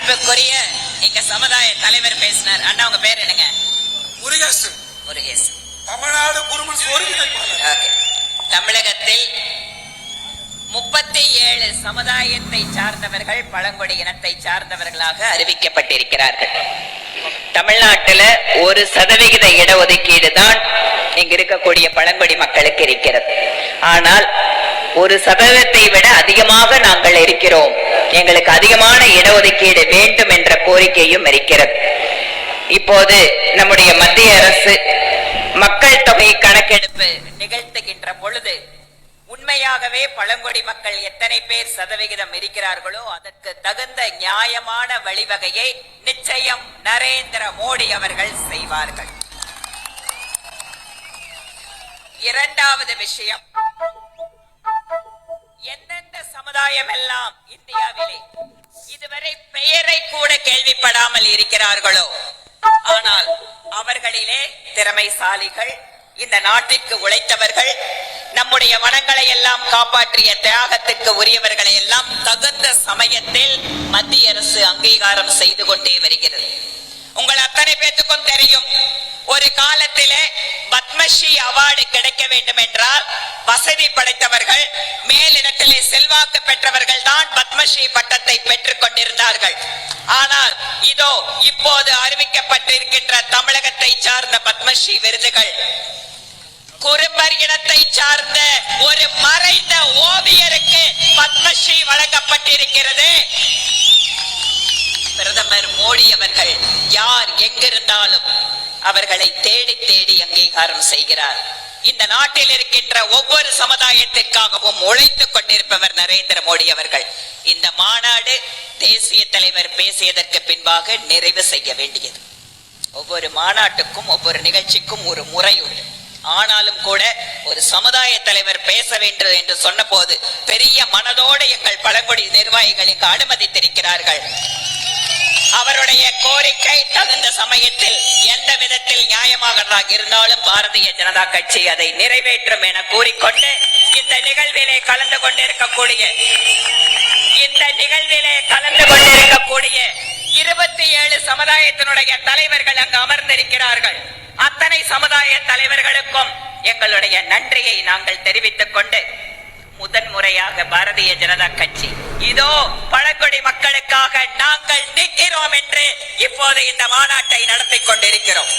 அன்புக்குரிய எங்க சமுதாய தலைவர் பேசினார். அண்ணா உங்க பேர் என்னங்க? முருகேசன். முருகேசன். தமிழ்நாடு குருமன். தமிழகத்தில் முப்பத்தி ஏழு சமுதாயத்தை சார்ந்தவர்கள் பழங்குடி இனத்தை சார்ந்தவர்களாக அறிவிக்கப்பட்டிருக்கிறார்கள். தமிழ்நாட்டுல ஒரு சதவிகித இடஒதுக்கீடு தான் இங்க இருக்கக்கூடிய பழங்குடி மக்களுக்கு இருக்கிறது. ஆனால் ஒரு சதவீதத்தை விட அதிகமாக நாங்கள் இருக்கிறோம். எங்களுக்கு அதிகமான இடஒதுக்கீடு வேண்டும் என்ற கோரிக்கையும் இருக்கிறது. இப்போது நம்முடைய மத்திய அரசு மக்கள் தொகை கணக்கெடுப்பு நிகழ்த்துகின்ற பொழுது உண்மையாகவே பழங்குடி மக்கள் எத்தனை பேர் சதவிகிதம் இருக்கிறார்களோ அதற்கு தகுந்த நியாயமான வழிவகையை நிச்சயம் நரேந்திர மோடி அவர்கள் செய்வார்கள். இரண்டாவது விஷயம் சமுதாயம் எல்லாம் இந்தியாவிலே இதுவரை பெயரை கூட கேள்விப்படாமல் இருக்கிறார்களோ? ஆனால் அவர்களிலே திறமைசாலிகள் இந்த நாட்டிற்கு உழைத்தவர்கள் நம்முடைய வனங்களை எல்லாம் காப்பாற்றிய தியாகத்துக்கு உரியவர்களை எல்லாம் தகுந்த சமயத்தில் மத்திய அரசு அங்கீகாரம் செய்து கொண்டே வருகிறது. உங்கள் அத்தனை பேத்துக்கும் தெரியும் ஒரு காலத்திலே பத்மஸ்ரீ அவார்டு கிடைக்க வேண்டும் என்றால் வசதி படைத்தவர்கள் மேலிடத்திலே செல்வாக்கு பெற்றவர்கள் தான் பத்மஸ்ரீ பட்டத்தை பெற்றுக் கொண்டிருந்தார்கள். ஆனால் இதோ இப்போது அறிவிக்கப்பட்டிருக்கின்ற தமிழகத்தை சார்ந்த பத்மஸ்ரீ விருதுகள். குறும்பர் இனத்தை சார்ந்த ஒரு மறைந்த ஓவியருக்கு பத்மஸ்ரீ வழங்கப்பட்டிருக்கிறது. பிரதமர் மோடி அவர்கள் யார் எங்கிருந்தாலும் அவர்களை தேடி தேடி அங்கீகாரம் செய்கிறார். இந்த நாட்டில் இருக்கின்ற ஒவ்வொரு சமுதாயத்திற்காகவும் உழைத்துக் கொண்டிருப்பவர் நரேந்திர மோடி அவர்கள். இந்த மாநாடு தேசிய தலைவர் பேசியதற்கு பின்பாக நிறைவு செய்ய வேண்டியது. ஒவ்வொரு மாநாட்டுக்கும் ஒவ்வொரு நிகழ்ச்சிக்கும் ஒரு முறை உண்டு. ஆனாலும் கூட ஒரு சமுதாய தலைவர் பேச வேண்டும் என்று சொன்னபோது பெரிய மனதோடு எங்கள் பழங்குடி நிர்வாகிகளுக்கு அனுமதித்திருக்கிறார்கள். அவருடைய கோரிக்கை தகுந்த சமயத்தில் எந்த விதத்தில் நியாயமாகதாக இருந்தாலும் பாரதிய ஜனதா கட்சி அதை நிறைவேற்றும் என கூறிக்கொண்டு இந்த நிகழ்விலே கலந்து கொண்டிருக்கக்கூடிய இந்த நிகழ்விலே கலந்து கொண்டிருக்கக்கூடிய இருபத்தி ஏழு சமுதாயத்தினுடைய தலைவர்கள் அங்கு அமர்ந்திருக்கிறார்கள். அத்தனை சமுதாய தலைவர்களுக்கும் எங்களுடைய நன்றியை நாங்கள் தெரிவித்துக் கொண்டு முதன்முறையாக பாரதிய ஜனதா கட்சி. இதோ பழங்குடி மக்களுக்காக நாங்கள் நிற்கிறோம் என்று இப்போது இந்த மாநாட்டை நடத்தி கொண்டிருக்கிறோம்.